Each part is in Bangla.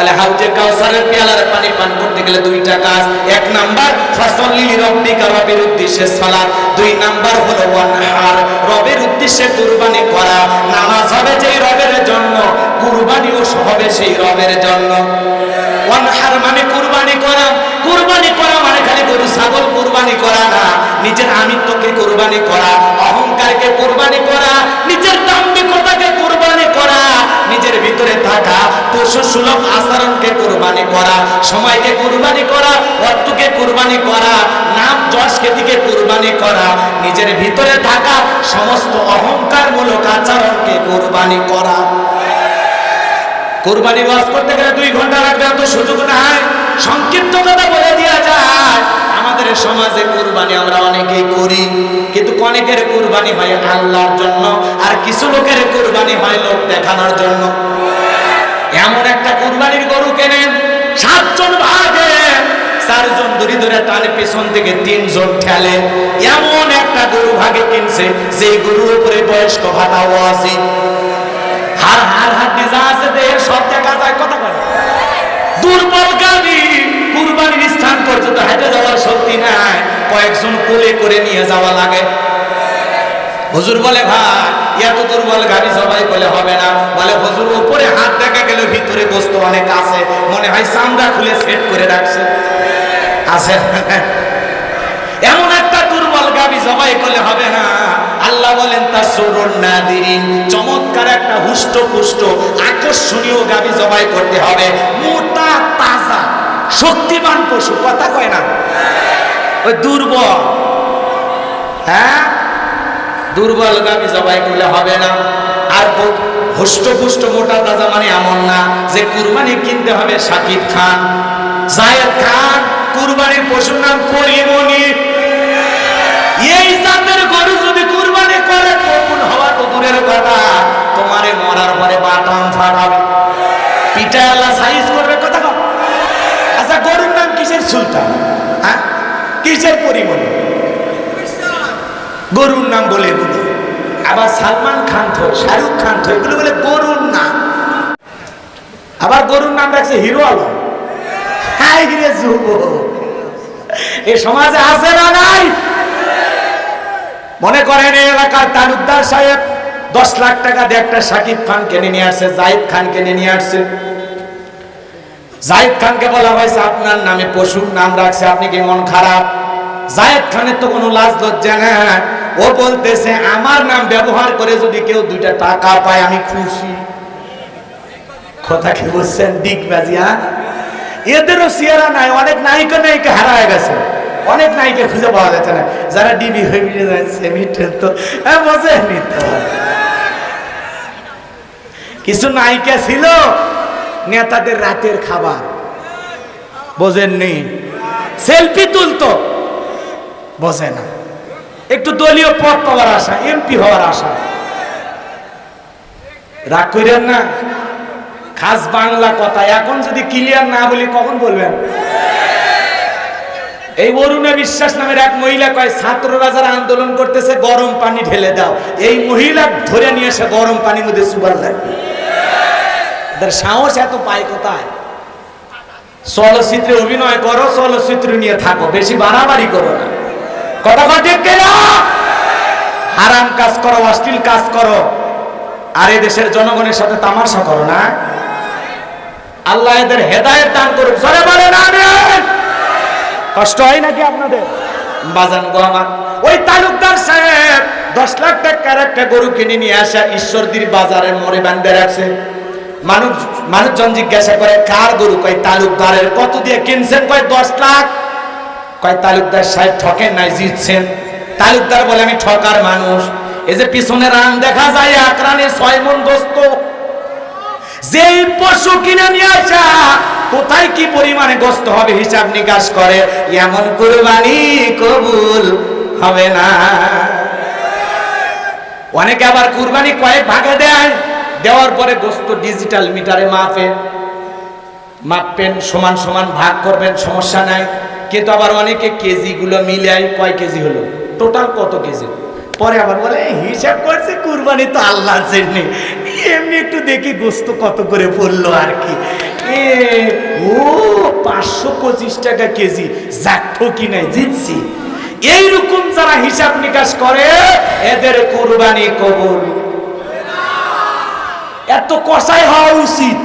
তাহলে হাউজে কাউসারের পেয়ালার পানি পান করতে গেলে দুইটা কাজ। এক নাম্বার ফসল লিলি রব্বিকা রবের উদ্দেশ্যে সালাত। দুই নাম্বার হলো ওয়ানহার, রবের উদ্দেশ্যে কুরবানি করা। নামাজ হবে যেই রবের জন্য, কুরবানিও হবে সেই রবের জন্য। ওয়ানহার মানে কুরবানি করা। কুরবানি করা মানে খালি গরু, ছাগল কুরবানি করা না। নিজের আমিত্বকে কুরবানি করা, অহংকারকে কুরবানি করা, নিজের নিজের ভিতরে থাকা পশু সুলভ আচরণকে কুরবানি করা, সময়কে কুরবানি করা, অর্থকে কুরবানি করা, নাম যশ খ্যাতিকে কুরবানি করা, নিজের ভিতরে থাকা সমস্ত অহংকারমূলক আচরণকে কুরবানি করা। কোরবানি ওয়াজ করতে গেলে দুই ঘণ্টা লাগবে, এত সুযোগ নাই। সংক্ষিপ্ত কথা বলে দেওয়া যায়। আমাদের সমাজে কোরবানি আমরা অনেকেই করি, কিন্তু অনেকের কোরবানি হয় আল্লাহর জন্য আর কিছু লোকের কোরবানি হয় লোক দেখানোর জন্য। এমন একটা কোরবানির গরু কেনেন? সাতজন ভাগে, চারজন দড়ি ধরে টানে, পেছন থেকে তিনজন ঠেলে। এমন একটা গরু ভাগে কিনছে যে গরুর উপরে বয়স্ক ভাতাও আছে। হার হার হাড্ডি যা আছে দেহের সব দেখা যায়, কথা বলে। দুর্বল গাবি কুরবানির স্থান পর্যন্ত হেঁটে যাওয়ার শক্তি নাই। কয়েকজন কোলে করে নিয়ে যাওয়া লাগে। হুজুর বলে, ভাই, এত দুর্বল গাড়ি সবাই বলে হবে না। বলে, হুজুর, উপরে হাত দেখা গেল ভিতরে গোস্ত অনেক আছে। মনে হয় চামড়া খুলে সেট করে রাখছে। আছে। এমন একটা দুর্বল গাবি জবাই করলে হবে না। আল্লাহ বলেন তা সুরুন নাদিরিন। চমৎকার একটা হুষ্ট পুষ্ট আকর্ষণীয় গাবি জবাই করতে হবে। মোটা শক্তিমান পশু, কথা কয় না। ওই দুর্বল। হ্যাঁ? দুর্বল গাবি জবাই করলে হবে না। আর হুষ্ট পুষ্ট মোটা তাজা মানে এমন না যে কুরবানি কিনতে হবে সাকিব খান। জায়েদ খান, কুরবানির পশুর নাম করিমনি। এই জাতের গরু যদি কুরবানি করে কবুল হওয়া তো দূরের কথা। তোমারে মরার পরে বাটাম ফাড়াবে পিঠা আল্লাহ সাইজ করবে, কথা আচ্ছা গরুর নাম কিসের সুলতান? হ্যাঁ? কিসের পরিমণি? গরুর নাম বলে বলে আবার সালমান খান থো শাহরুখ খান থো এগুলো বলে গরুর নাম। আবার গরুর নাম রাখছে হিরো আলম। হাই রে যুব এ সমাজে আছে না নাই? মনে করেন এই এলাকার তালুকদার সাহেব, দশ লাখ টাকা দিয়ে একটা সাকিব খান কিনে নিয়ে আসছে, জাহিদ খান কিনে নিয়ে আসছে। জাহিদ খানকে বলা হয়েছে, আপনার নামে পশুর নাম রাখছে, আপনি কি মন খারাপ? জায়েদ খানের তো কোনো লাজ লজ্জা না ও বলতেছে, আমার নাম ব্যবহার করে যদি কেউ দুইটা টাকা পায়, আমি খুশি। কথা কি বলছেন? ডিগ বাজিয়া এদেরও সিয়ারা নাই, অনেক নায়িকা নায়িকা হারায় গেছে। অনেক নায়িকা খুঁজে পাওয়া যাচ্ছে না। যারা ডিবি হয়ে যাচ্ছে তো হ্যাঁ বোঝেনি তো। কিছু নায়িকা ছিল নেতাদের রাতের খাবার। বোঝেননি? সেলফি তুলতো। বোঝে না। একটু দলীয় পদ পাওয়ার আশা এমপি হওয়ার আশা। রাগ করেন না? খাস বাংলা কথা। এখন যদি ক্লিয়ার না বলি, কখন বলবেন? এই অরুণা বিশ্বাস নামের এক মহিলা কয়, ছাত্ররা যারা আন্দোলন করতেছে, গরম পানি ঢেলে দাও। এই মহিলা ধরে নিয়ে এসে গরম পানির মধ্যে সুবার লাগবে এদের সাহস এত পায় কোথায়? চলচ্চিত্রে অভিনয় করো, চলচ্চিত্র নিয়ে থাকো, বেশি বাড়াবাড়ি করো না। কথা ঠিক হারাম কাজ করো, অশ্লীল কাজ করো, আর এই দেশের জনগণের সাথে তামাশা করো না। আল্লাহ এদের হেদায়েত দান করুক। সরে বলেন, আমিন। কষ্ট হয় নাকি আপনাদের? বাজান গো আমার। ওই তালুকদার সাহেব, দশ লাখ টাকার একটা গরু কিনে নিয়ে আসা, ঈশ্বরদীর বাজারে মরে বান্ধে রাখছে। মানুষ, মানুষজন জিজ্ঞাসা করে, কার গরু? কয়, তালুকদারের। কত দিয়ে কিনছেন? কয়, দশ লাখ। কয়, তালুকদার সাহেব ঠকেন নাই, জিতছেন। তালুকদার বলে, আমি ঠকার মানুষ। এই যে পিছনে রান দেখা যায়, এক রানে ছয় মন দোস্ত। যেই পশু কিনে নিয়ে আসা, কোথায় কি পরিমাণে গোস্ত হবে হিসাব নিকাশ করে, এমন কুরবানি কবুল হবে না। অনেকে আবার কুরবানি কয়েক ভাগে দেয়। দেওয়ার পরে গোস্ত ডিজিটাল মিটারে মাপে। মাপবেন, সমান সমান ভাগ করবেন, সমস্যা নাই। কিন্তু আবার অনেকে কেজিগুলো মিলাই কয় কেজি হলো? টোটাল কত কেজি? পরে আবার বলে হিসাব করছে, কুরবানি তো আল্লাহর জন্য। এমনি একটু দেখি গোস্ত কত করে পড়ল আর কি। এ, ও, পাঁচশো পঁচিশ টাকা কেজি। যাক, ঠকি নাই, জিতছি। এইরকম যারা হিসাব নিকাশ করে, এদের কুরবানি কবুল। এত কষাই হওয়া উচিত।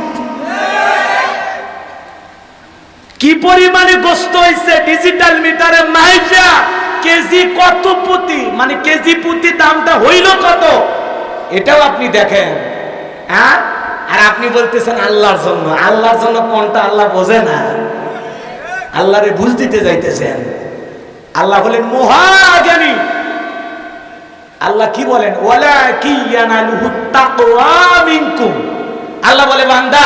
কি পরিমাণে গোস্ত হয়েছে ডিজিটাল মিটারে মাইজা? কেজি কত প্রতি মানে কেজি প্রতি দামটা হইল কত? এটাও আপনি দেখেন। হ্যাঁ? আর আপনি বলতেছেন আল্লাহর জন্য। আল্লাহর জন্য কোনটা আল্লাহ বোঝে না। আল্লাহরে বুঝ দিতে যাইতেছেন। আল্লাহ বলেন মহাজ্ঞানী। আল্লাহ কি বলেন? আল্লাহ বলে, বান্দা,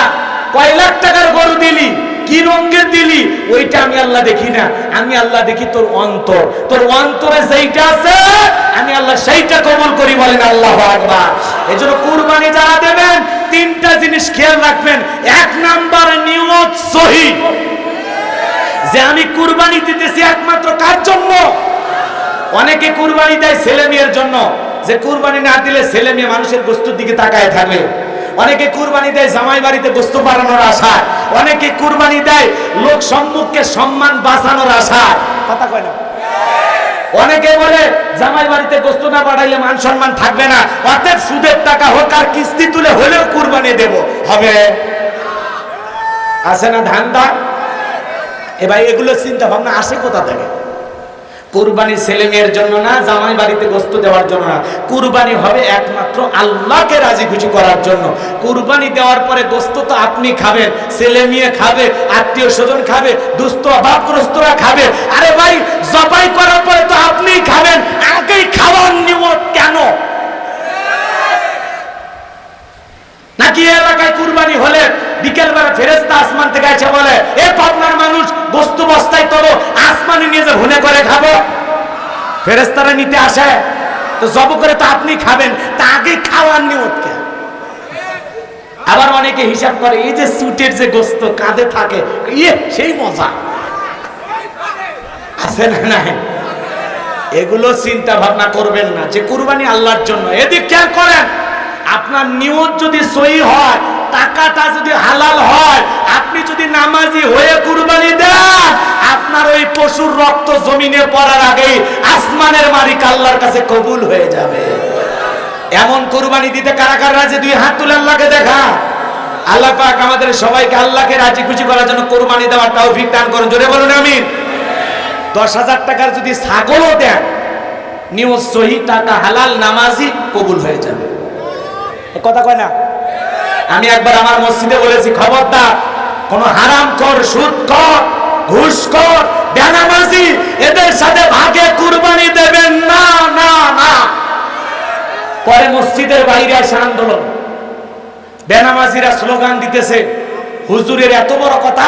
কয় লাখ টাকার গরু দিলি, কি রঙের দিলি, ওইটা আমি আল্লাহ দেখি না। আমি আল্লাহ দেখি তোর অন্তর। তোর অন্তরে যেইটা আছে, আমি আল্লাহ সেইটা কবল করি বলেন আল্লাহ আকবার। এজন্য কুরবানি যারা দেবেন, তিনটা জিনিস খেয়াল রাখবেন। এক নাম্বার নিয়ত সহি। যে আমি কুরবানি দিতেছি একমাত্র কার জন্য? অনেকে কুরবানি দেয় ছেলে মেয়ের জন্য। যে কুরবানি না দিলে ছেলে মেয়ে মানুষের বস্তুর দিকে তাকায় থাকবে অনেকে কুরবানি দেয় জামাই বাড়িতে বস্তু বাড়ানোর আশায় অনেকে কুরবানি দেয় লোক সম্মুখকে সম্মান বাঁচানোর আশায় কথা কয় না? অনেকে বলে, জামাই বাড়িতে গোস্ত না বাড়াইলে মান সম্মান থাকবে না। অতএব সুদের টাকা হোক আর কিস্তি তুলে হলেও কুরবানি দেব। হবে? আছে না ধান্দা? এবার এগুলো চিন্তা ভাবনা আসে কোথা থেকে? কুরবানি ছেলে মেয়ের জন্য না, জামাই বাড়িতে গোস্ত দেওয়ার জন্য না। কুরবানি হবে একমাত্র আল্লাহকে রাজি খুশি করার জন্য। কুরবানি দেওয়ার পরে গোস্ত তো আপনি খাবেন, ছেলে মেয়ে খাবে, আত্মীয় স্বজন খাবে, দুস্থ অভাবগ্রস্তরা খাবে। আরে ভাই, জবাই করার পরে তো আপনিই খাবেন, আগেই খাওয়ার নিয়ত কেন? নাকি এলাকায় কুরবানি হলে বিকেল বেলা ফেরেস্তা আসমান থেকে আছে বলে, এ পাবনার মানুষ, বস্তু বস্তায় তোলো, আসমানে নিয়ে যে ভুনে করে খাব। ফেরেস্তারা নিতে আসে, তো জব করে তো আপনি খাবেন, তা আগে খাওয়ার নিয়ত কে? আবার অনেকে হিসাব করে, এই যে সুটের যে গোস্ত কাঁধে থাকে ইয়ে সেই মজা। আছে না নাই? এগুলো চিন্তা ভাবনা করবেন না, যে কুরবানি আল্লাহর জন্য। এদিক খেয়াল করেন আপনার নিয়ত যদি সহি হয়, টাকাটা যদি হালাল হয়, আপনি যদি নামাজি হয়ে কুরবানি দেন, আপনার ওই পশুর রক্ত জমিনে পড়ার আগেই আসমানের মালিক আল্লাহর কাছে কবুল হয়ে যাবে। এমন কুরবানি দিতে কারা কারা রাজি? দুই হাত তুলে আল্লাহকে দেখা। আল্লাহ পাক আমাদের সবাইকে আল্লাহকে রাজি খুশি করার জন্য কুরবানি দেওয়ার তৌফিক দান করুন। জোরে বলুন, আমিন। দশ হাজার টাকার যদি ছাগলও দেন নিউজ সহি, টাকা হালাল, নামাজি, কবুল হয়ে যাবে। কথা কয় না? আমি একবার আমার মসজিদে বলেছি, খবরদার, কোন হারাম কর, সুদ কর, ঘুষ কর, বেনামাজি, এদের সাথে ভাগে কুরবানি দেবেন। না না না। পরে মসজিদের বাইরে আসে আন্দোলন। বেনামাজিরা স্লোগান দিতেছে, হুজুরের এত বড় কথা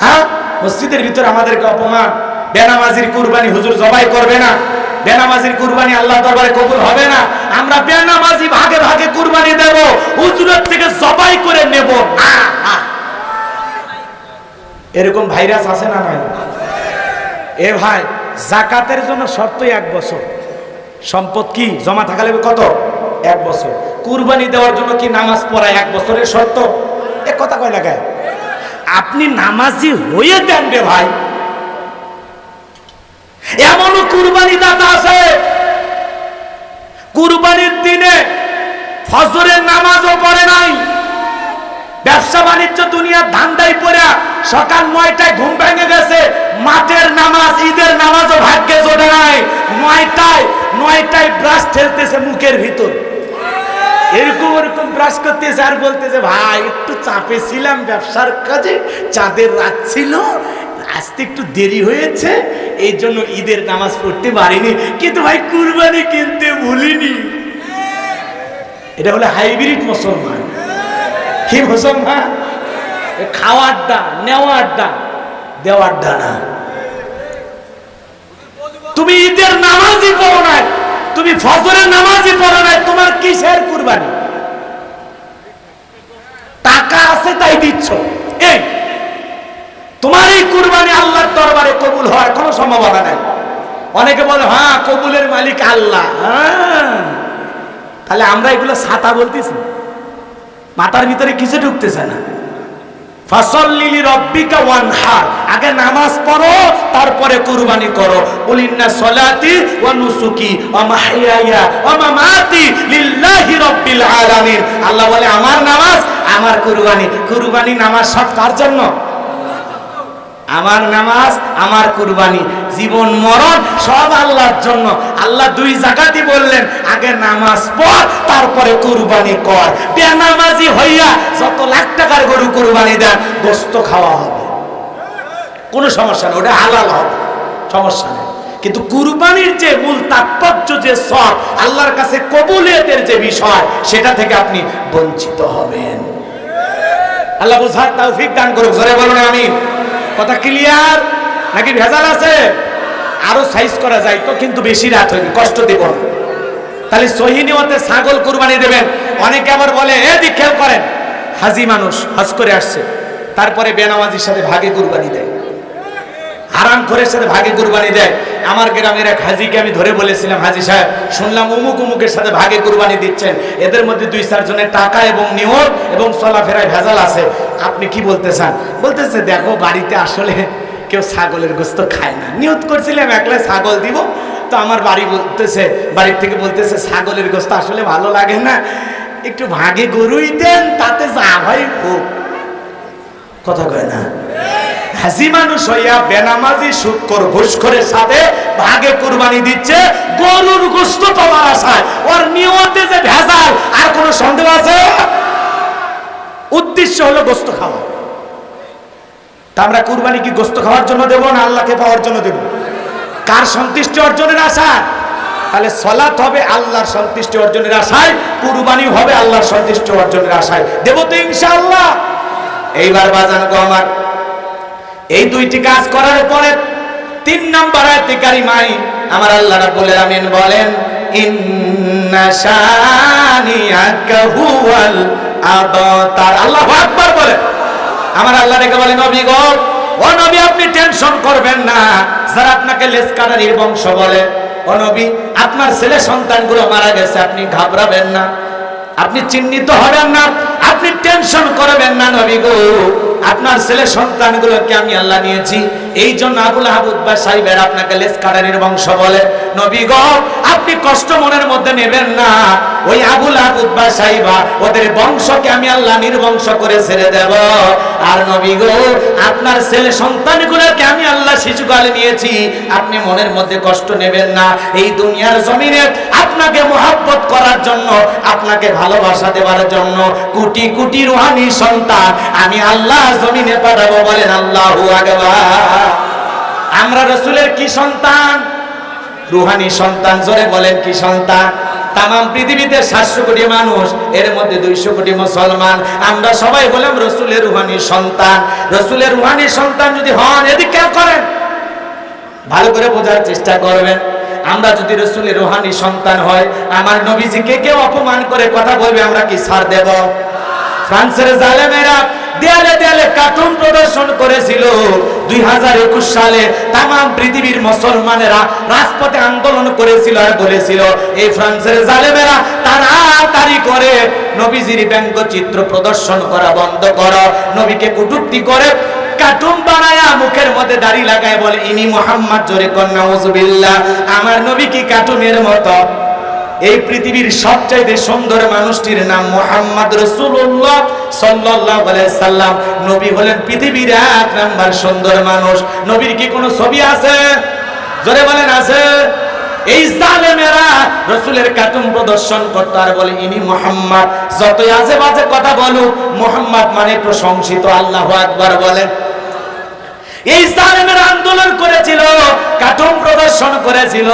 হ্যাঁ? মসজিদের ভিতরে আমাদেরকে অপমান, বেনামাজির কুরবানি হুজুর জবাই করবে না। বেনামাজির কুরবানি আল্লাহ দরবারে কবুল হবে না। আমরা বেনামাজি ভাগে ভাগে কুরবানি দেব, হুজুরের থেকে জবাই করে নেব। এরকম ভাইরাস আছে না নাই? এ ভাই, জাকাতের জন্য শর্তই এক বছর। সম্পদ কি? জমা থাকা লাগবে কত? এক বছর। কুরবানি দেওয়ার জন্য কি নামাজ পড়া এক বছরের শর্ত? এ কথা কয় লাগায় আপনি নামাজি হয়ে দেন রে ভাই। এমনও কুরবানি দাতা আছে। কুরবানির দিনে ফজরের নামাজও পড়ে নাই। ব্যবসা বাণিজ্য দুনিয়ার ধান্দাই পড়া সকাল নয়টায় ঘুম ভেঙে গেছে। মাঠের নামাজ, ঈদের নামাজও ভাগ্যে জোটে নাই। নয়টায় নয়টায় ব্রাশ ঠেলতেছে মুখের ভিতর। এরকম এরকম ব্রাশ করতেছে আর বলতেছে, ভাই, একটু চাপে ছিলাম ব্যবসার কাজে, চাঁদের রাত ছিল আসতে একটু দেরি হয়েছে এই জন্য ঈদের নামাজ পড়তে পারিনি। কিন্তু ভাই, কুরবানি কিনতে ভুলিনি। এটা হলো হাইব্রিড মুসলমান। কি মুসলমান? এ খাওয়ারটা নেওয়ারটা দেওয়ারটা না। তুমি ঈদের নামাজই পড়ো না তুমি ফজরের নামাজই পড়ো নাই তোমার কিসের কুরবানি টাকা আছে তাই দিচ্ছ এই তোমার এই কুরবানি আল্লাহর দরবারে কবুল হওয়ার কোনো সম্ভাবনা নাই অনেকে বলে হ্যাঁ কবুলের মালিক আল্লাহ। হ্যাঁ। তাহলে আমরা এগুলো ছাতা বলতেছি। মাথার ভিতরে কিছু ঢুকতেছে না? রব্বিকা আগে নামাজ পড়ো তারপরে কুরবানি করো। বলিন্না সলাতি ওয়া নুসুকি ওয়া মাহইয়ায়া ওয়া মামাতি লিল্লাহি রাব্বিল আলামিন। আল্লাহ বলে আমার নামাজ আমার কুরবানি। কুরবানি নামাজ সব কার জন্য? আমার নামাজ, আমার কুরবানি। জীবন, মরণ, সব আল্লাহর জন্য। আল্লাহ দুই জায়গাতে বললেন, আগে নামাজ পড়, তারপরে কুরবানি কর। বেনামাজি হইয়া যত লাখ টাকার গরু কুরবানি দেন, গোস্ত খাওয়া হবে। কোনো সমস্যা নেই, ওটা হালাল হবে। সমস্যা নেই। কিন্তু কুরবানির যে মূল তাৎপর্য, যে সব, আল্লাহর কাছে কবুলিয়তের যে বিষয়, সেটা থেকে আপনি বঞ্চিত হবেন। আল্লাহ বুঝার তৌফিক দান করুক। জোরে বলুন, আমিন। কথা ক্লিয়ার নাকি ভেজাল আছে? আরও সাইজ করা যায় তো কিন্তু বেশি রাত হয়নি, কষ্ট দেব তাহলে সহিনিয়তে ছাগল কুরবানি দেবেন। অনেকে আবার বলে, এ খেয়াল করেন। হাজি মানুষ, হাজ করে আসছে। তারপরে বেনামাজির সাথে ভাগে কুরবানি দেয়। হারাম করে সাথে ভাগে কুরবানি দেয়। আমার গ্রামের এক হাজিকে আমি ধরে বলেছিলাম, হাজি সাহেব, শুনলাম উমুক উমুকের সাথে ভাগে কুরবানি দিচ্ছেন। এদের মধ্যে দুই চারজনের টাকা এবং নিয়ম এবং চলাফেরায় ভেজাল আছে। আপনি কি বলতে চান? বলতেছে, দেখো, বাড়িতে আসলে কেউ ছাগলের গোস্ত খায় না। নিয়ত করছিলাম, একলা ছাগল দিব। তো আমার বাড়ি বলতেছে, বাড়ির থেকে বলতেছে, ছাগলের গোস্ত আসলে ভালো লাগে না। একটু ভাগে গরুই দেন, তাতে যা হয় হোক। কথা কয় না। হাসি মানুষ হইয়া বেনামাজি, সুৎকর, ঘুষখোরের সাথে ভাগে কুরবানি দিচ্ছে, গরুর গোস্ত তোমার আশায়। ওর নিয়তে যে ভেজাল, আর কোনো সন্দেহ আছে? উদ্দেশ্য হলো গোস্ত খাওয়া। তা আমরা কুরবানি কি গোস্ত খাওয়ার জন্য দেবো না আল্লাহকে পাওয়ার জন্য দেব? কার সন্তুষ্টি অর্জনের আশা তাহলে সলাৎ হবে আল্লাহর সন্তুষ্টি অর্জনের আশায় কুরবানি হবে আল্লাহর সন্তুষ্টি অর্জনের আশায়। দেব তো ইনশাআল্লাহ। এইবার বাজান গো আমার। এই দুইটি কাজ করার পরে তিন নাম্বার আয়াতে কারিমাই আমার আল্লাহ রাব্বুল আলামিন বলেন, ইন্না শানিয়াকা হুয়াল আবতার। আল্লাহু আকবার বলে। আমার আল্লাহ রেখে বলে, নবী গো, ও নবী, আপনি টেনশন করবেন না। যারা আপনাকে লেসকানারির বংশ বলে, ও নবী, আপনার ছেলে সন্তানগুলো মারা গেছে, আপনি ঘাবড়াবেন না। আপনি চিহ্নিত হবেন না। আপনি টেনশন করবেন না নবী গো। আপনার ছেলে সন্তানগুলোকে আমি আল্লাহ নিয়েছি। এই জন্য আবুল আহাবুদ্বা সাহেবের আপনাকে লেস কাটারির বংশ বলে। নবী গো, আপনি কষ্ট মনের মধ্যে নেবেন না। ওই আবুল আহাবুদ্বা সাহেবা, ওদের বংশকে আমি আল্লাহ নির্বংশ করে ছেড়ে দেব। আর নবী গো, আপনার ছেলে সন্তানগুলোকে আমি আল্লাহ শিশুকালে নিয়েছি। আপনি মনের মধ্যে কষ্ট নেবেন না। এই দুনিয়ার জমিনে আপনাকে মোহাব্বত করার জন্য, আপনাকে ভালোবাসা দেওয়ার জন্য, কোটি কোটি রুহানি সন্তান, আমি আল্লাহ জমিনে পাঠাবো বলেন আল্লাহু আমরা রসুলের কি সন্তান? রুহানি সন্তান, জোরে বলেন কি সন্তান? তাম পৃথিবীতে সাতশো কোটি মানুষ, এর মধ্যে দুইশো কোটি মুসলমান। আমরা সবাই বললাম রসুলের রুহানি সন্তান। রসুলের রুহানি সন্তান যদি হন, এদিক করেন। ভালো করে বোঝার চেষ্টা করবেন। আমরা যদি রসুলের রোহানি সন্তান হয়, আমার নবীজিকে কেউ অপমান করে কথা বলবে, আমরা কি সার দেব? ফ্রান্সের জালেমেরা দেয়ালে দেয়ালে কার্টুন প্রদর্শন করেছিল। দুই হাজার একুশ সালে তাম পৃথিবীর মুসলমানেরা রাজপথে আন্দোলন করেছিল আর বলেছিল, এই ফ্রান্সের জালেমেরা তাড়াতাড়ি করে নবীজির ব্যঙ্গ চিত্র প্রদর্শন করা বন্ধ করো। নবীকে কুটুক্তি করে কার্টুন বানায়া মুখের মধ্যে দাড়ি লাগায় বলে, ইনি মোহাম্মদ, জোরে কন্যা আমার নবী কি কার্টুনের মতো? এই পৃথিবীর সবচাইতে সুন্দর মানুষটির নাম মোহাম্মদ রসুল্লাহ আলাইহি সাল্লাম। নবী হলেন পৃথিবীর এক নাম্বার সুন্দর মানুষ। নবীর কি কোনো ছবি আছে? জোরে বলেন, আছে? এই জালেমেরা রসুলের কার্টুন প্রদর্শন করতো আর বলে, ইনি মোহাম্মদ। যতই আজে বাজে কথা বলুক, মোহাম্মদ মানে প্রশংসিত, আল্লাহ আকবার বলেন এই জালেমের আন্দোলন করেছিল কার্টুন প্রদর্শন করেছিল,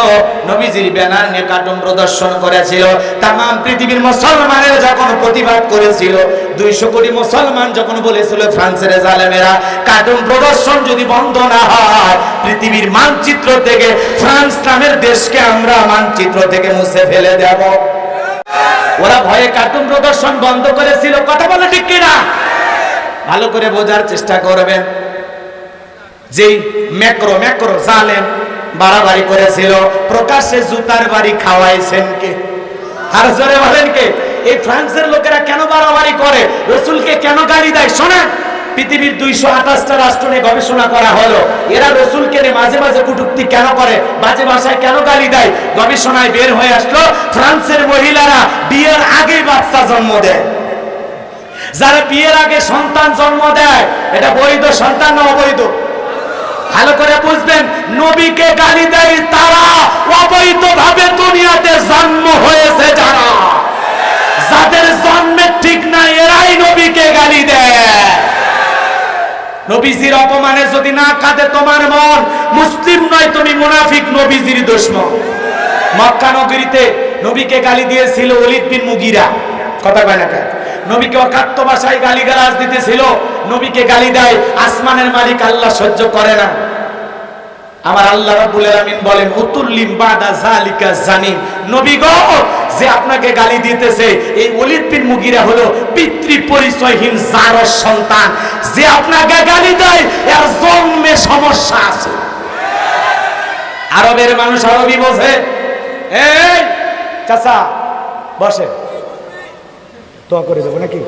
নবীজির ব্যানার নিয়ে কার্টুন প্রদর্শন করেছিল তাম পৃথিবীর মুসলমানের যখন প্রতিবাদ করেছিল, দুইশো কোটি মুসলমান যখন বলেছিল ফ্রান্সের জালেমেরা কার্টুন প্রদর্শন যদি বন্ধ না হয়, পৃথিবীর মানচিত্র থেকে ফ্রান্স নামের দেশকে আমরা মানচিত্র থেকে মুছে ফেলে দেব। ওরা ভয়ে কার্টুন প্রদর্শন বন্ধ করেছিল, কথা বলে ঠিক কিনা? ভালো করে বোঝার চেষ্টা করবেন। যেই ম্যাক্রো ম্যাক্রো জালেম বাড়াবাড়ি করেছিল, প্রকাশ্যে জুতার বাড়ি খাওয়াইছেন কে? আর জোরে বলেন কে? এই ফ্রান্সের লোকেরা কেন বাড়াবাড়ি করে? রসুলকে কেন গালি দেয়? শোনেন, পৃথিবীর দুইশো আঠাশটা রাষ্ট্র নিয়ে গবেষণা করা হলো। এরা রসুলকে নিয়ে মাঝে মাঝে কটুক্তি কেন করে? বাজে ভাষায় কেন গালি দেয়? গবেষণায় বের হয়ে আসলো, ফ্রান্সের মহিলারা বিয়ের আগে বাচ্চা জন্ম দেয়। যারা বিয়ের আগে সন্তান জন্ম দেয়, এটা বৈধ, সন্তান না অবৈধ? ভালো করে বুঝবেন, নবীকে গালি দেয় তারা অবৈধ ভাবে দুনিয়াতে জন্ম হয়েছে যারা। যাদের জন্মের ঠিক না এরাই নবীকে গালি দেয়। নবীজির অপমানে যদি না কাঁদে তোমার মন, মুসলিম নয়, তুমি মুনাফিক নবীজির দুশ্মন। মক্কা নগরীতে নবীকে গালি দিয়েছিল অলিদ বিন মুগিরা। কথা কয় না? নবীকে অকাত্য ভাষায় গালি গালাজ দিতেছিল। নবীকে গালি দেয়, আসমানের মালিক আল্লাহ সহ্য করে না। আমার আল্লাহ রাব্বুল আলামিন বলেন, উতুল্লিম বাদা জালিকা জানিম নবী গো, যে আপনাকে গালি দিতেছে, এই ওলিদ বিন মুগিরা হলো পিতৃ পরিচয়হীন জারস সন্তান। যে আপনাকে গালি দেয়, এর জন্মে সমস্যা আছে। আরবের মানুষ আরবি বোঝে। এই, চাচা বসে তো করে দেবো নাকি?